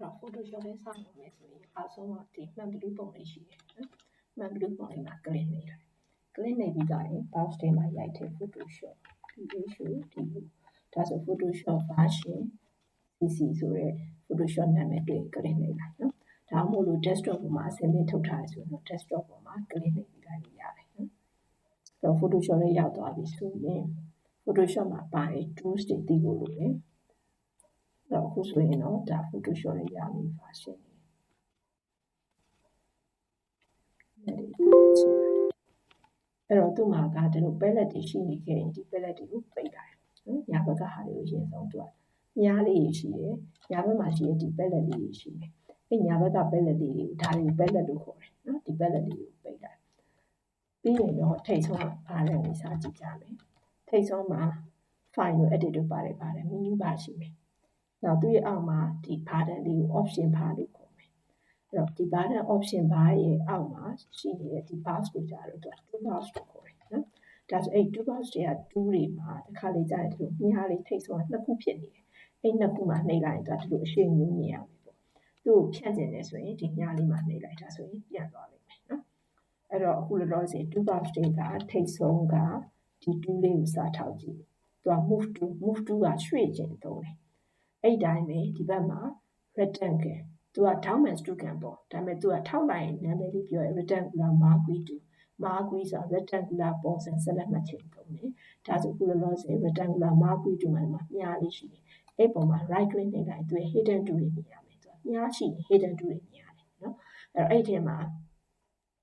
တော့ Photoshop လေးစလုပ်မယ်ဆိုရင်အဆုံးကဒီမှန်ဘလူးပုံလေးရှိတယ်နော်မှန်ဘလူးပုံလေးမှာ click နေလိုက် click နေပြီးတော့ရင် box ထဲမှာရိုက်ထည့် Photoshop ဒီ issue ဒီဒါဆို Photoshop version CC ဆိုရဲ Photoshop နာမည်တွေ့ click နေလိုက်နော်ဒါမှမဟုတ်လို့ desktop ပေါ်မှာအစင်းလေးထုတ်ထားရဆိုရင် desktop ပေါ်မှာ click နေပြီးတိုင်းရတယ်နော်တော့ Photoshop လေးရောက်သွားပြီဆိုရင် Photoshop မှာပါတဲ့ tools တွေသိဖို့လိုတယ် တော့အခုဆိုရင်တော့ဒါ Photoshop လေးရပြီ version လေးအဲ့ဒီအဲ့တော့သူ့မှာကဒီလို palette တွေရှိနေခဲ့ရင်ဒီ palette တွေကိုပိတ်လိုက်နော်ညာဘက်ကဟာတွေကိုရှင်းဆုံးသူကညားလေးရှိတယ်ညာဘက်မှာရှိတဲ့ဒီ palette လေးတွေရှိတယ်အဲ့ညာဘက်က palette လေးတွေကိုဒါတွေကို palette လို့ခေါ်တယ်နော်ဒီ palette လေးကိုပိတ်လိုက်ပြီးရင်တော့ထိတ်ဆုံးအားလည်းဝင်စားကြည့်ကြမယ်ထိတ်ဆုံးမှာ file ကို edit လုပ်ပါတယ်ပါတယ် menu bar ရှိမယ် နောက်သူ့ရဲ့အောက်မှာဒီ button လေးကို option bar လို့ခေါ်မယ်အဲ့တော့ဒီ button option bar ရဲ့အောက်မှာရှိနေတဲ့ဒီ box ကိုကြာတော့သူက two box လို့ခေါ်တယ်နော်ဒါဆိုအဲ့ two box တွေက2တွေမှာတစ်ခါလေကြာရင်ဒီလိုမြားလေးထိတ်ဆုံးနှစ်ခုဖြစ်နေတယ်အဲ့နှစ်ခုမှာနှိပ်လိုက်ရင်သူကဒီလိုအရှိန်မျိုးမြင်ရမယ်ပေါ့သူ့ကိုဖြတ်ကျင်နေဆိုရင်ဒီမြားလေးမှာနှိပ်လိုက်တာဆိုရင်ပြန်သွားလိမ့်မယ်နော်အဲ့တော့အခုလောလောဆယ် two box တွေကထိတ်ဆုံးကဒီ2လေးကိုစားထောက်ကြည့်သူက move to move to ကရွှေ့ခြင်းသုံးတယ် အဲ့တိုင်းပဲဒီဘက်မှာ rectangle သူက down and stroke ပေါ့ဒါပေမဲ့သူကထောက်လိုက်ရင်နာမည်လေးပြောရ rectangular marquee 2 marquee ဆိုတာ rectangular portion ဆက်လက်မှတ်ခြင်းပုံနေဒါဆိုခုလောလောဆယ် rectangular marquee 2မှာမှာမြားလေးရှိတယ်အဲ့ပုံမှာ right click နှိပ်လိုက်သူရဲ့ hidden tool တွေမြင်ရမယ်သူကမြားရှိရင် hidden tool တွေမြင်ရတယ်နော်အဲ့တော့အဲ့ဒီထဲမှာ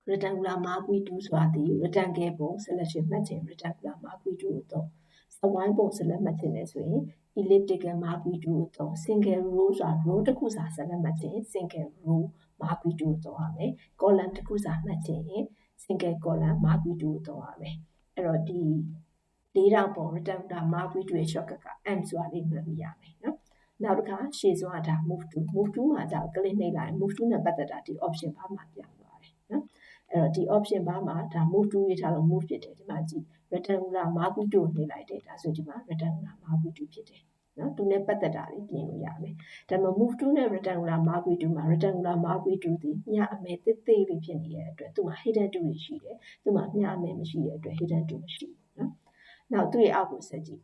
rectangular marquee 2ဆိုတာဒီ rectangle ပုံ selection မှတ်ခြင်း rectangular marquee 2ကိုတော့ စဝိုင်းပုံ select မှတ်ခြင်းလဲဆိုရင် elliptical marquee 2ကိုတော့ single row ဆိုတာ row တစ်ခုစာ select မှတ်ခြင်း single row marquee 2ကိုတော့ရမယ် column တစ်ခုစာမှတ်ခြင်း single column marquee 2ကိုတော့ရမယ်အဲ့တော့ဒီလေးတောင်ပုံ rectangular marquee 2ရဲ့ shortcut က m ဆိုတာလေးမှတ်မိရမယ်နော်နောက်တစ်ခါရှေ့ဆုံးကဒါ move to move to မှာကြာ click နှိပ်လိုက် move to နဲ့ပတ်သက်တာဒီ option ဘာမှပြောင်းသွားတယ်နော်အဲ့တော့ဒီ option ဘာမှာဒါ move to ရေးထားလို့ move ဖြစ်တယ်ဒီမှာကြည့် rectangular marquee 2ကိုနှိပ်လိုက်တယ်ဒါဆိုဒီမှာ rectangular marquee 2ဖြစ်တယ်နော်သူနဲ့ပတ်သက်တာလေးပြင်လို့ရမယ်ဒါပေမဲ့ move to နဲ့ rectangular marquee 2မှာ rectangular marquee 2ဒီညအမဲတစ်သေးလေးဖြစ်နေတဲ့အတွက်သူမှာ hidden 2တွေရှိတယ်သူမှာညအမဲမရှိတဲ့အတွက် hidden 2မရှိဘူးနော်နောက်သူ့ရဲ့အောက်ကိုဆက်ကြည့်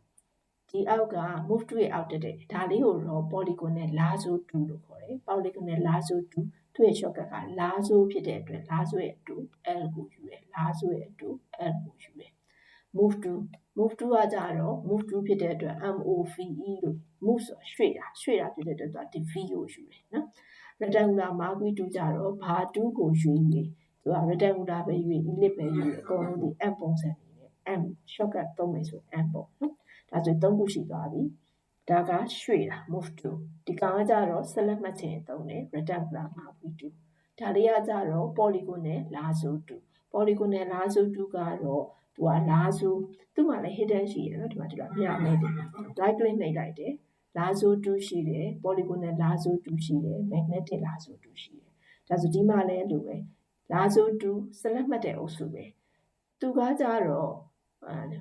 ဒီအောက်က move to ရဲ့အောက်တက်တဲ့ဒါလေးကိုတော့ polygon နဲ့ lasso 2လို့ခေါ်တယ် polygon နဲ့ lasso 2သူ့ရဲ့ shortcut က lasso ဖြစ်တဲ့အတွက် lasso ရဲ့အတူ l ကိုယူတယ် lasso ရဲ့အတူ l ကိုယူတယ် move to move to ကကြတော့ move to ဖြစ်တဲ့အတွက် move လို့ move ဆိုရွှေ့တာရွှေ့တာဖြစ်တဲ့အတွက်သူက v ကိုယူတယ်နော် rectangular marquee 2ကြတော့ဘာ2ကိုယူရင်သူက rectangular ပဲယူရင် ellipse ပဲယူရင်အကုန်လုံးဒီ m ပုံစံနေနဲ့ m shortcut သုံးမယ်ဆို m ပေါ့နော်ဒါဆို3ခုရှိသွားပြီဒါကရွှေ့တာ move to ဒီကောင်ကကြတော့ select မှတ်ခြင်းသုံးတယ် rectangular marquee 2ဒါလေးကကြတော့ polygon နဲ့ lasso 2 polygon နဲ့ lasso 2ကတော့ သူကလာဆိုသူ့မှာလည်း hidden ရှိတယ်နော်ဒီမှာဒီလိုမြာနေတယ် right click နှိပ်လိုက်တယ် lasso 2ရှိတယ် polygonal lasso 2ရှိတယ် magnetic lasso 2ရှိတယ်ဒါဆိုဒီမှာလည်းလိုပဲ lasso 2 select မှတ်တဲ့အုပ်စုပဲသူကကြတော့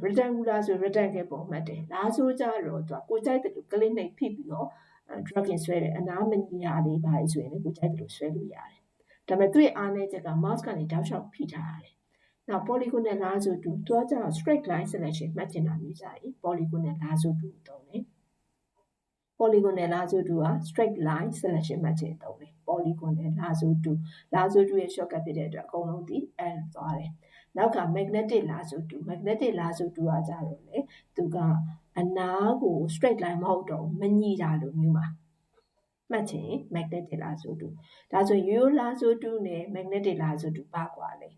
rectangular ဆို rectangle ပုံမှတ်တယ် lasso ကြတော့သူကကိုကြိုက်တယ်လို့ click နှိပ်ဖိပြီးတော့ dragging ဆွဲတယ်အနားမညာလေးပါဆိုရင်လည်းကိုကြိုက်တယ်လို့ဆွဲလို့ရတယ်ဒါပေမဲ့သူ့ရဲ့အားနည်းချက်က mouse ကနေတောက်လျှောက်ဖိထားရတယ် နောက် polygonal lasso 2သူကကျတော့ straight line selection မှတ်ချင်တာမျိုးကြရင် polygonal lasso 2ကိုသုံးတယ် polygonal lasso 2က straight line selection မှတ်ချင်သုံးတယ် polygonal lasso 2 lasso 2ရဲ့ shortcut ဖြစ်တဲ့အတွက်အကုန်လုံးဒီ L သွားတယ်နောက်က magnetic lasso 2 magnetic lasso 2ကကြတော့လေသူကအနားကို straight line မဟုတ်တော့မညီတာလိုမျိုးပါမှတ်ချင် magnetic lasso 2ဒါဆိုရိုး lasso 2နဲ့ magnetic lasso 2ပါကွာလေ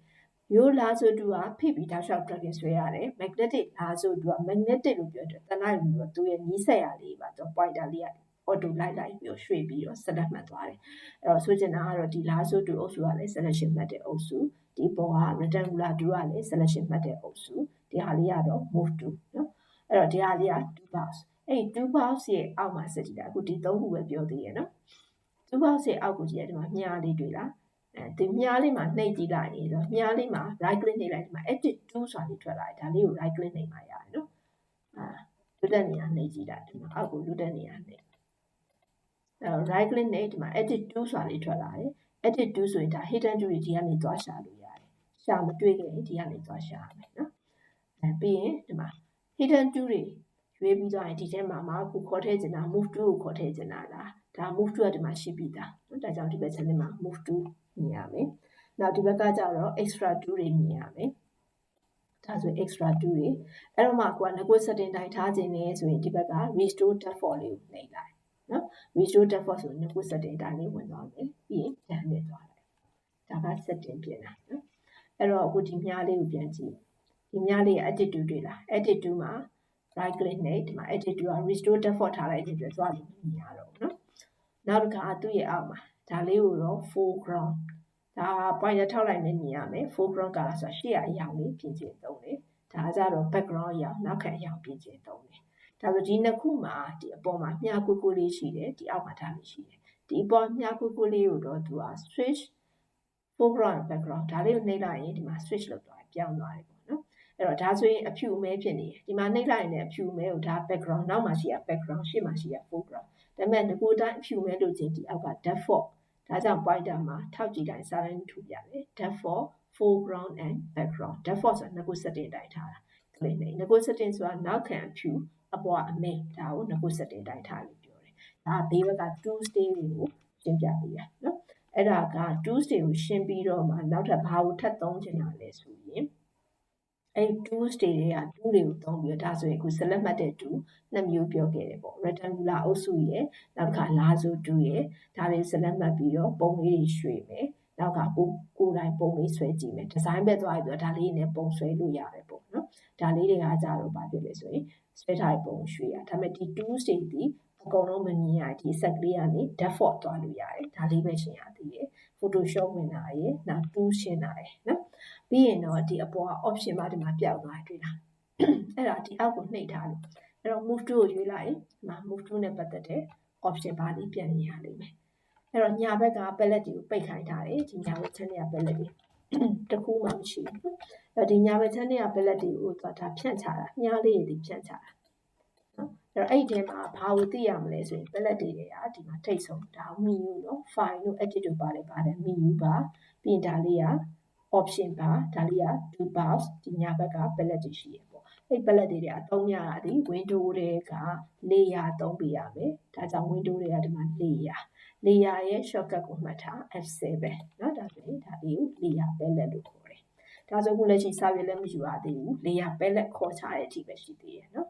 ရိုး lasso 2ကဖိပြီးတောက်လျှောက် dragging ဆွဲရတယ် magnetic lasso 2က magnetic လို့ပြောတယ်တလိုက်ပြီးတော့သူရဲ့နီးစက်ရလေးပါသူ pointer လေးက auto လိုက်လိုက်ပြီးတော့ရွှေ့ပြီးတော့ select မှတ်သွားတယ်အဲ့တော့ဆိုချင်တာကတော့ဒီ lasso 2အုပ်စုကလည်း selection မှတ်တဲ့အုပ်စုဒီပေါ်က rectangular 2ကလည်း selection မှတ်တဲ့အုပ်စုဒီဟာလေးကတော့ move to နော်အဲ့တော့ဒီဟာလေးက2 box အဲ့ဒီ2 box ရဲ့အောက်မှာဆက်ကြည့်တာအခုဒီ3ခုပဲပြောသေးရဲ့နော်2 box ရဲ့အောက်ကိုကြည့်ရဒီမှာမြားလေးတွေ့လား အဲဒီမြားလေးမှာနှိပ်ကြည့်လိုက်ရင်တော့မြားလေးမှာ right click နှိပ်လိုက်ဒီမှာ edit 2ဆိုတာလေးထွက်လာတယ်ဒါလေးကို right click နှိပ်မှရတယ်နော်အာလွတ်တဲ့နေရာနှိပ်ကြည့်လိုက်ဒီမှာအောက်ကိုလွတ်တဲ့နေရာနှိပ်အဲ right click နဲ့ဒီမှာ edit to ဆိုတာလေးထွက်လာတယ် edit to ဆိုရင်ဒါ hidden to တွေဒီကနေသွားရှာလို့ရတယ်ရှာမတွေ့ခဲ့ရင်ဒီကနေသွားရှာရမယ်နော်အဲပြီးရင်ဒီမှာ hidden to တွေရွေးပြီးသွားရင်ဒီထဲမှာမှာကိုခေါ်ထည့်ချင်တာ move to ကိုခေါ်ထည့်ချင်တာလားဒါ move to ကဒီမှာရှိပြီးသားနော် ဒါကြောင့်ဒီဘက် channel မှာ move to မြင်ရမယ်နောက်ဒီဘက်ကကျတော့ extra to တွေမြင်ရမယ်ဒါဆို extra 2တွေအဲ့တော့မှကိုကငကို setting တိုင်းထားခြင်းနဲ့ဆိုရင်ဒီဘက်က restore default လေးကိုနှိပ်လိုက်နော် restore default ဆိုငကို setting တိုင်းလေးဝင်သွားမယ်ပြီးရင် done နဲ့သွားလိုက်ဒါက setting ပြင်တာနော်အဲ့တော့အခုဒီမြားလေးကိုပြန်ကြည့်ဒီမြားလေး attitude တွေ့လား attitude မှာ right click နဲ့ဒီမှာ attitude က restore default ထားလိုက်ခြင်းပြသွားလို့မြင်ရတော့နော် နောက်တစ်ခါသူ့ရဲ့အောက်မှာဒါလေးကိုတော့ foreground ဒါ point ထောက်လိုက်နေမြင်ရမယ် foreground color ဆိုတာရှေ့ကအရာလေးပြင်ကျင်သုံးတယ်ဒါကြတော့ background အရာနောက်ခံအရာပြင်ကျင်သုံးတယ်ဒါဆိုဒီနှစ်ခုမှာဒီအပေါ်မှာမြားကွကွလေးရှိတယ်ဒီအောက်မှာဒါလေးရှိတယ်ဒီအပေါ်မြားကွကွလေးကိုတော့သူက switch foreground background ဒါလေးကိုနှိပ်လိုက်ရင်ဒီမှာ switch လုပ်သွားတယ်ပြောင်းသွားတယ်ပေါ့နော်အဲ့တော့ဒါဆိုရင်အဖြူအမဲဖြစ်နေတယ်ဒီမှာနှိပ်လိုက်ရင်အဖြူအမဲကိုဒါ background နောက်မှာရှိရ background ရှေ့မှာရှိရ foreground ဒါပေမဲ့ငကိုတိုင်းအဖြူအမဲလို့ချင်းဒီအောက်က default ဒါကြောင့် pointer မှာထောက်ကြည့်တိုင်းစာတိုင်းထူပြတယ် default foreground and background default ဆိုတာငကို setting တိုင်းထားတာကလေးနေငကို setting ဆိုတာနောက်ခံအဖြူအပေါ်အမဲဒါကိုငကို setting တိုင်းထားလို့ပြောတယ်ဒါဘေးဘက်က two stay တွေကိုရှင်းပြပေးရနော်အဲ့ဒါက two stay ကိုရှင်းပြီးတော့မှနောက်ထပ်ဘာကိုထပ်သုံးချင်တာလဲဆိုရင် အဲ့ tools တွေက tool တွေကိုသုံးပြီးတော့ဒါဆိုရင်အခု select မှတ်တဲ့ tool နှစ်မျိုးပြောခဲ့တယ်ပေါ့ rectangular အုပ်စုရယ်နောက်တစ်ခါ lasso tool ရယ်ဒါတွေ select မှတ်ပြီးတော့ပုံလေးတွေရွှေ့မယ်နောက်ကကိုကိုယ်တိုင်ပုံလေးဆွဲကြည့်မယ်ဒီဇိုင်းပဲသွားရဆိုတော့ဒါလေးနဲ့ပုံဆွဲလို့ရတယ်ပေါ့နော်ဒါလေးတွေကကြတော့ဘာဖြစ်လဲဆိုရင်ဆွဲထားတဲ့ပုံရွှေ့ရဒါပေမဲ့ဒီ tools တွေဒီအကုန်လုံးမမြင်ရဒီ set လေးကနေ default သွားလို့ရတယ်ဒါလေးပဲရှင်းရသေးတယ် Photoshop ဝင်တာရယ်နောက် tool ရှင်းတာရယ်နော် ပြီးရင်တော့ဒီအပေါ်က option မှာဒီမှာပြောက်သွားတွေ့လားအဲ့ဒါဒီအောက်ကိုနှိပ်ထားလို့အဲ့တော့ move to ကိုရွေးလိုက်ဒီမှာ move to နဲ့ပတ်သက်တဲ့ option ဘာလေးပြန်မြင်ရလိမ့်မယ်အဲ့တော့ညာဘက်က palette တွေကိုပိတ်ခိုင်းထားတယ်ဒီညာဘက် channel က palette တွေတခုမှမရှိဘူးအဲ့ဒီညာဘက် channel က palette တွေကိုသွားတာဖြန့်ချတာညာလေးတွေဖြန့်ချတာနော်အဲ့တော့အဲ့ဒီထဲမှာဘာကိုသိရမလဲဆိုရင် palette တွေကဒီမှာထိတ်ဆုံးဒါ menu နော် file တို့ edit တို့ပါတယ်ပါတယ် menu ပါပြင်ဒါလေးက option ပါဒါလေးက two bars ဒီညာဘက်က palette တွေရှိရပေါ့အဲ့ palette တွေကအသုံးရတာဒီ window တွေက layer သုံးပေးရမယ်ဒါကြောင့် window တွေကဒီမှာ layer layer ရဲ့ shortcut ကိုမှတ်ထား F7 เนาะဒါဆိုရင်ဒါလေးကို layer palette လို့ခေါ်တယ်ဒါဆိုခုလက်ရှိစာရွက်လည်းမယူရသေးဘူး layer palette ခေါ်ချတဲ့အထိပဲရှိသေးတယ်เนาะ